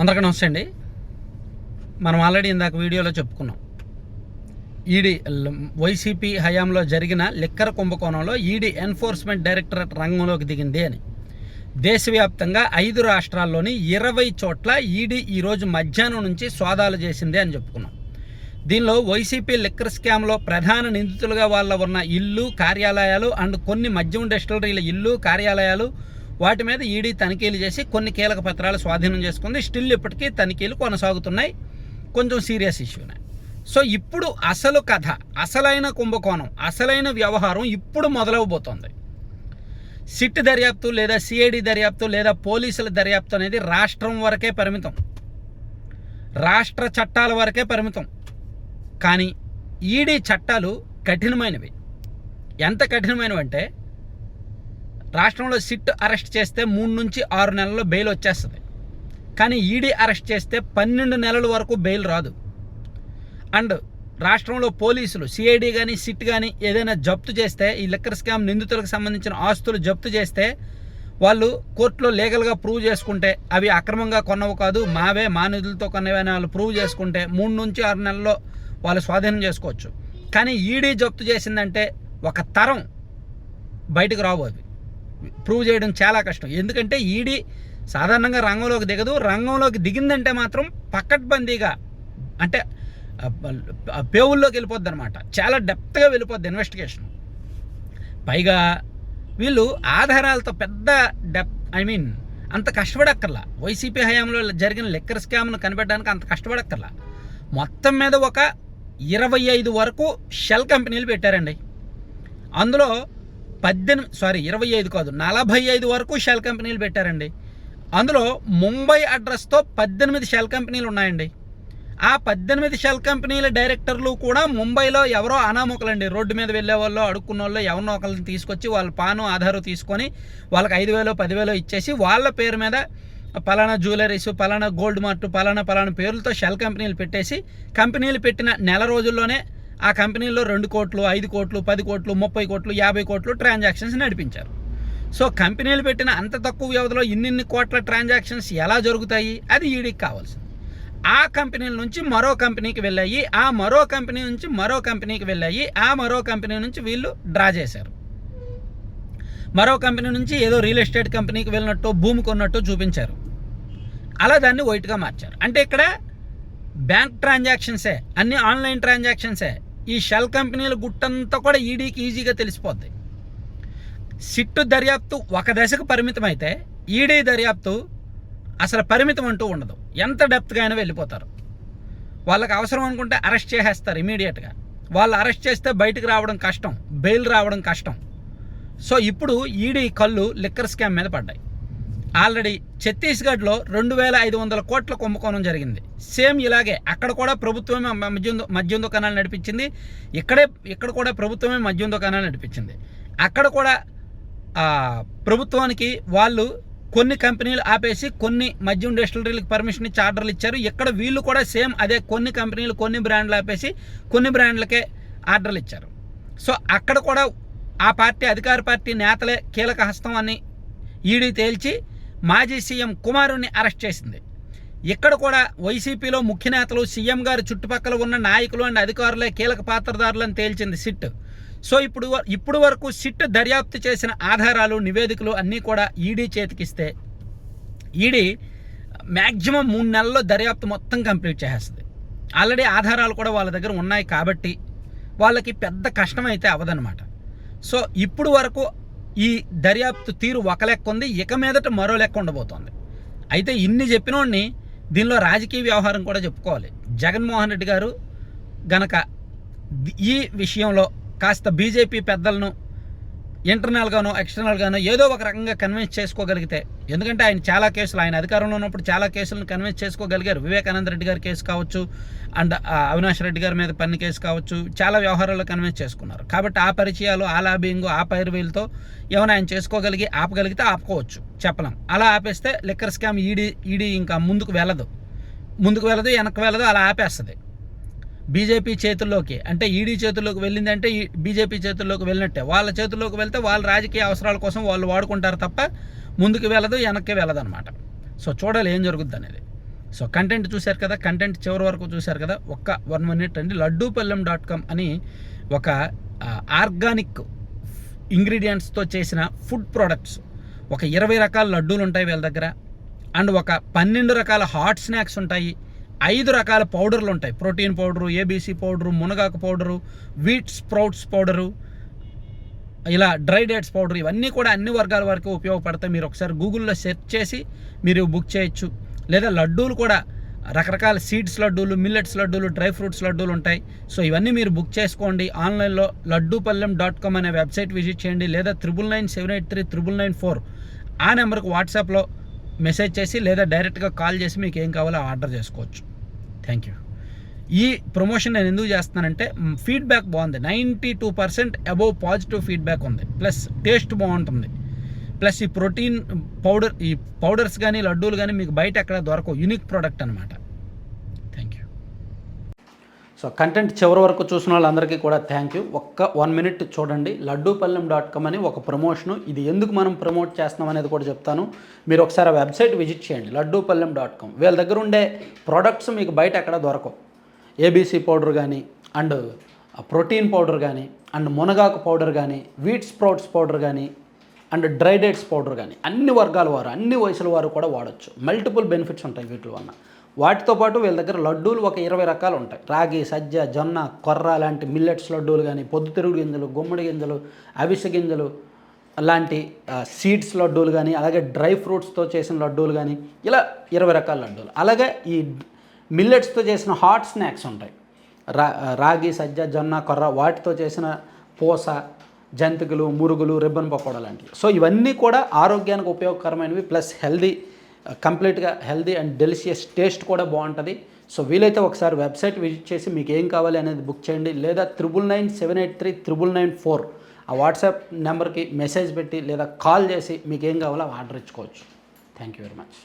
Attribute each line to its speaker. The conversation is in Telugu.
Speaker 1: అందరికీ నమస్తే అండి. మనం ఆల్రెడీ ఇందాక వీడియోలో చెప్పుకున్నాం. ఈడీ వైసీపీ హయాంలో జరిగిన లిక్కర్ కుంభకోణంలో ఈడీ ఎన్ఫోర్స్మెంట్ డైరెక్టరేట్ రంగంలోకి దిగింది అని. దేశవ్యాప్తంగా ఐదు రాష్ట్రాల్లోని ఇరవై చోట్ల ఈడీ ఈరోజు మధ్యాహ్నం నుంచి సోదాలు చేసింది అని చెప్పుకున్నాం. దీనిలో వైసీపీ లిక్కర్ స్కామ్లో ప్రధాన నిందితులుగా వాళ్ళ ఉన్న ఇల్లు కార్యాలయాలు అండ్ కొన్ని మద్యం డిస్టిలరీల ఇల్లు కార్యాలయాలు వాటి మీద ఈడీ తనిఖీలు చేసి కొన్ని కీలక పత్రాలు స్వాధీనం చేసుకుంది. స్టిల్ ఇప్పటికీ తనిఖీలు కొనసాగుతున్నాయి. కొంచెం సీరియస్ ఇష్యూనే సో ఇప్పుడు అసలు కథ అసలైన కుంభకోణం అసలైన వ్యవహారం ఇప్పుడు మొదలవబోతోంది. సిట్ దర్యాప్తు లేదా సిఐడి దర్యాప్తు లేదా పోలీసుల దర్యాప్తు అనేది రాష్ట్రం వరకే పరిమితం. రాష్ట్ర చట్టాల వరకే పరిమితం. కానీ ఈడీ చట్టాలు కఠినమైనవి. ఎంత కఠినమైనవి అంటే రాష్ట్రంలో సిట్ అరెస్ట్ చేస్తే మూడు నుంచి ఆరు నెలల్లో బెయిల్ వచ్చేస్తుంది. కానీ ఈడీ అరెస్ట్ చేస్తే పన్నెండు నెలల వరకు బెయిల్ రాదు. అండ్ రాష్ట్రంలో పోలీసులు సిఐడి కానీ సిట్ కానీ ఏదైనా జప్తు చేస్తే ఈ లిక్కర్ స్కామ్ నిందితులకు సంబంధించిన ఆస్తులు జప్తు చేస్తే వాళ్ళు కోర్టులో లీగల్గా ప్రూవ్ చేసుకుంటే అవి అక్రమంగా కొన్నవి కాదు మావే మా నిధులతో కొన్నవి అని వాళ్ళు ప్రూవ్ చేసుకుంటే మూడు నుంచి ఆరు నెలల్లో వాళ్ళు స్వాధీనం చేసుకోవచ్చు. కానీ ఈడీ జప్తు చేసిందంటే ఒక తరం బయటకు రావు అవి. ప్రూవ్ చేయడం చాలా కష్టం. ఎందుకంటే ఈడీ సాధారణంగా రంగంలోకి దిగదు. రంగంలోకి దిగిందంటే మాత్రం పక్కట్బందీగా అంటే పేవుల్లోకి వెళ్ళిపోద్ది అనమాట చాలా డెప్త్గా వెళ్ళిపోద్ది ఇన్వెస్టిగేషన్. పైగా వీళ్ళు ఆధారాలతో పెద్ద డెప్ ఐ మీన్ అంత కష్టపడక్కర్లా. వైసీపీ హయాంలో జరిగిన లెక్కర్ స్కామ్ను కనిపెట్టడానికి అంత కష్టపడక్కర్లా. మొత్తం మీద ఒక ఇరవై ఐదు వరకు షెల్ కంపెనీలు పెట్టారండి. అందులో పద్దెనిమిది సారీ ఇరవై ఐదు కాదు నలభై ఐదు వరకు షెల్ కంపెనీలు పెట్టారండి. అందులో ముంబై అడ్రస్తో పద్దెనిమిది షెల్ కంపెనీలు ఉన్నాయండి. ఆ పద్దెనిమిది షెల్ కంపెనీల డైరెక్టర్లు కూడా ముంబైలో ఎవరో అనామకులండి. రోడ్డు మీద వెళ్ళే వాళ్ళు అడుక్కున్న వాళ్ళు ఎవరినో ఒకరిని తీసుకొచ్చి వాళ్ళ పాను ఆధారు తీసుకొని వాళ్ళకి ఐదు వేలు పదివేలు ఇచ్చేసి వాళ్ళ పేరు మీద పలానా జ్యువెలరీస్ పలానా గోల్డ్ మార్ట్ పలానా పలానా పేర్లతో షెల్ కంపెనీలు పెట్టేసి కంపెనీలు పెట్టిన నెల రోజుల్లోనే ఆ కంపెనీలో రెండు కోట్లు ఐదు కోట్లు పది కోట్లు ముప్పై కోట్లు యాభై కోట్లు ట్రాన్సాక్షన్స్ నడిపించారు. సో కంపెనీలు పెట్టిన అంత తక్కువ వ్యవధిలో ఇన్నిన్ని కోట్ల ట్రాన్సాక్షన్స్ ఎలా జరుగుతాయి? అది ఈడీకి కావాల్సింది. ఆ కంపెనీల నుంచి మరో కంపెనీకి వెళ్ళాయి ఆ మరో కంపెనీ నుంచి మరో కంపెనీకి వెళ్ళాయి ఆ మరో కంపెనీ నుంచి వీళ్ళు డ్రా చేశారు. మరో కంపెనీ నుంచి ఏదో రియల్ ఎస్టేట్ కంపెనీకి వెళ్ళినట్టు భూమి కొన్నట్టు చూపించారు. అలా దాన్ని వైట్గా మార్చారు. అంటే ఇక్కడ బ్యాంక్ ట్రాన్సాక్షన్సే అన్ని ఆన్లైన్ ట్రాన్సాక్షన్సే. ఈ షెల్ కంపెనీల గుట్టంతా కూడా ఈడీకి ఈజీగా తెలిసిపోద్ది. సిట్టు దర్యాప్తు ఒక దశకు పరిమితం అయితే ఈడీ దర్యాప్తు అసలు పరిమితం అంటూ ఉండదు. ఎంత డెప్త్గా అయినా వెళ్ళిపోతారు. వాళ్ళకి అవసరం అనుకుంటే అరెస్ట్ చేసేస్తారు ఇమీడియట్గా. వాళ్ళు అరెస్ట్ చేస్తే బయటకు రావడం కష్టం బెయిల్ రావడం కష్టం. సో ఇప్పుడు ఈడీ కళ్ళు లిక్కర్ స్కామ్ మీద పడ్డాయి. ఆల్రెడీ ఛత్తీస్గఢ్లో రెండు వేల ఐదు వందల కోట్ల కుంభకోణం జరిగింది. సేమ్ ఇలాగే అక్కడ కూడా ప్రభుత్వమే మద్యం మద్యం దుకాణాలు నడిపించింది. ఇక్కడే ఇక్కడ కూడా ప్రభుత్వమే మద్యం దుకాణాలు నడిపించింది. అక్కడ కూడా ప్రభుత్వానికి వాళ్ళు కొన్ని కంపెనీలు ఆపేసి కొన్ని మద్యం డిస్టిలరీలకు పర్మిషన్ ఇచ్చి ఆర్డర్లు ఇచ్చారు. ఇక్కడ వీళ్ళు కూడా సేమ్ అదే కొన్ని కంపెనీలు కొన్ని బ్రాండ్లు ఆపేసి కొన్ని బ్రాండ్లకే ఆర్డర్లు ఇచ్చారు. సో అక్కడ కూడా ఆ పార్టీ అధికార పార్టీ నేతలే కీలక హస్తం అని ఈడీ తేల్చి మాజీ సీఎం కుమారుని అరెస్ట్ చేసింది. ఇక్కడ కూడా వైసీపీలో ముఖ్య నేతలు సీఎం గారు చుట్టుపక్కల ఉన్న నాయకులు అండ్ అధికారులే కీలక పాత్రదారులను తేల్చింది సిట్. సో ఇప్పుడు ఇప్పుడు వరకు సిట్ దర్యాప్తు చేసిన ఆధారాలు నివేదికలు అన్నీ కూడా ఈడీ చేతికిస్తే ఈడీ మ్యాక్సిమం మూడు నెలల్లో దర్యాప్తు మొత్తం కంప్లీట్ చేసేస్తుంది. ఆల్రెడీ ఆధారాలు కూడా వాళ్ళ దగ్గర ఉన్నాయి కాబట్టి వాళ్ళకి పెద్ద కష్టం అయితే అవదనమాట సో ఇప్పుడు వరకు ఈ దర్యాప్తు తీరు ఒక లెక్క ఉంది ఇక మీదట మరో లెక్క ఉండబోతోంది. అయితే ఇన్ని చెప్పినోడిని దీనిలో రాజకీయ వ్యవహారం కూడా చెప్పుకోవాలి. జగన్మోహన్ రెడ్డి గారు గనక ఈ విషయంలో కాస్త బీజేపీ పెద్దలను ఇంటర్నల్గానో ఎక్స్టర్నల్గానో ఏదో ఒక రకంగా కన్విన్స్ చేసుకోగలిగితే ఎందుకంటే ఆయన చాలా కేసులు ఆయన అధికారంలో ఉన్నప్పుడు చాలా కేసులను కన్విన్స్ చేసుకోగలిగారు. వివేకానంద రెడ్డి గారి కేసు కావచ్చు అండ్ అవినాష్ రెడ్డి గారి మీద పన్ను కేసు కావచ్చు చాలా వ్యవహారాల్లో కన్విన్స్ చేసుకున్నారు. కాబట్టి ఆ పరిచయాలు ఆ లాబింగ్ ఆ పైరువీలతో ఏమైనా ఆయన చేసుకోగలిగి ఆపగలిగితే ఆపుకోవచ్చు చెప్పలేం. అలా ఆపేస్తే లిక్కర్ స్కామ్ ఈడీ ఈడీ ఇంకా ముందుకు వెళ్ళదు. ముందుకు వెళ్ళదు వెనక్కి వెళ్ళదు అలా ఆపేస్తుంది. బీజేపీ చేతుల్లోకి అంటే ఈడీ చేతుల్లోకి వెళ్ళిందంటే ఈ బీజేపీ చేతుల్లోకి వెళ్ళినట్టే. వాళ్ళ చేతుల్లోకి వెళ్తే వాళ్ళ రాజకీయ అవసరాల కోసం వాళ్ళు వాడుకుంటారు తప్ప ముందుకు వెళ్ళదు వెనక్కి వెళ్ళదు అనమాట సో చూడాలి ఏం జరుగుద్ది అనేది. సో కంటెంట్ చూశారు కదా కంటెంట్ చివరి వరకు చూశారు కదా ఒక్క వన్ మినిట్ అండి. లడ్డూపల్లెం డాట్ కామ్ అని ఒక ఆర్గానిక్ ఇంగ్రీడియంట్స్తో చేసిన ఫుడ్ ప్రోడక్ట్స్. ఒక ఇరవై రకాల లడ్డూలు ఉంటాయి వీళ్ళ దగ్గర. అండ్ ఒక పన్నెండు రకాల హాట్ స్నాక్స్ ఉంటాయి. ఐదు రకాల పౌడర్లు ఉంటాయి. ప్రోటీన్ పౌడరు ఏబీసీ పౌడరు మునగాకు పౌడరు వీట్ స్ప్రౌట్స్ పౌడరు ఇలా డ్రై డేట్స్ పౌడర్ ఇవన్నీ కూడా అన్ని వర్గాల వరకు ఉపయోగపడతాయి. మీరు ఒకసారి గూగుల్లో సెర్చ్ చేసి మీరు బుక్ చేయొచ్చు. లేదా లడ్డూలు కూడా రకరకాల సీడ్స్ లడ్డూలు మిల్లెట్స్ లడ్డూలు డ్రై ఫ్రూట్స్ లడ్డూలు ఉంటాయి. సో ఇవన్నీ మీరు బుక్ చేసుకోండి. ఆన్లైన్లో లడ్డూపల్లెం డాట్ కామ్ అనే వెబ్సైట్ విజిట్ చేయండి. లేదా triple nine seven eight three triple nine four ఆ నెంబర్కి వాట్సాప్లో మెసేజ్ చేసి లేదా డైరెక్ట్గా కాల్ చేసి మీకు ఏం కావాలో ఆర్డర్ చేసుకోవచ్చు. థ్యాంక్ యూ ఈ ప్రమోషన్ నేను ఎందుకు చేస్తున్నానంటే ఫీడ్బ్యాక్ బాగుంది. Ninety two percent above positive feedback ఉంది. ప్లస్ టేస్ట్ బాగుంటుంది. ప్లస్ ఈ ప్రోటీన్ పౌడర్ ఈ పౌడర్స్ కానీ లడ్డూలు కానీ మీకు బయట ఎక్కడ దొరకవు. యూనిక్ ప్రోడక్ట్ అనమాట సో కంటెంట్ చివరి వరకు చూసిన వాళ్ళందరికీ కూడా థ్యాంక్ యూ ఒక్క వన్ మినిట్ చూడండి. లడ్డూపల్లెం డాట్ కామ్ అని ఒక ప్రమోషను ఇది ఎందుకు మనం ప్రమోట్ చేస్తున్నాం అనేది కూడా చెప్తాను. మీరు ఒకసారి ఆ వెబ్సైట్ విజిట్ చేయండి. లడ్డూపల్లెం డాట్ కామ్ వీళ్ళ దగ్గర ఉండే ప్రోడక్ట్స్ మీకు బయట ఎక్కడ దొరకవు. ఏబీసీ పౌడర్ కానీ అండ్ ప్రోటీన్ పౌడర్ కానీ అండ్ మునగాకు పౌడర్ కానీ వీట్ స్ప్రౌట్స్ పౌడర్ కానీ అండ్ డ్రై డేట్స్ పౌడర్ కానీ అన్ని వర్గాల వారు అన్ని వయసుల వారు కూడా వాడచ్చు. మల్టిపుల్ బెనిఫిట్స్ ఉంటాయి వీటి వల్ల వాటితో పాటు వీళ్ళ దగ్గర లడ్డూలు ఒక ఇరవై రకాలు ఉంటాయి. రాగి సజ్జ జొన్న కొర్ర లాంటి మిల్లెట్స్ లడ్డూలు కానీ పొద్దుతిరుగుడు గింజలు గుమ్మడి గింజలు అవిసె గింజలు లాంటి సీడ్స్ లడ్డూలు కానీ అలాగే డ్రై ఫ్రూట్స్తో చేసిన లడ్డూలు కానీ ఇలా ఇరవై రకాల లడ్డూలు. అలాగే ఈ మిల్లెట్స్తో చేసిన హాట్ స్నాక్స్ ఉంటాయి. రా రాగి సజ్జ జొన్న కొర్ర వాటితో చేసిన పూస జంతికలు మురుగులు రిబ్బన్ పకోడా లాంటివి. సో ఇవన్నీ కూడా ఆరోగ్యానికి ఉపయోగకరమైనవి ప్లస్ హెల్దీ కంప్లీట్గా హెల్దీ అండ్ డెలిషియస్ టేస్ట్ కూడా బాగుంటుంది. సో వీలైతే ఒకసారి వెబ్సైట్ విజిట్ చేసి మీకు ఏం కావాలి అనేది బుక్ చేయండి. లేదా triple nine seven eight three triple nine four ఆ వాట్సాప్ నెంబర్కి మెసేజ్ పెట్టి లేదా కాల్ చేసి మీకు ఏం కావాలో ఆర్డర్ ఇచ్చుకోవచ్చు. Thank you very much.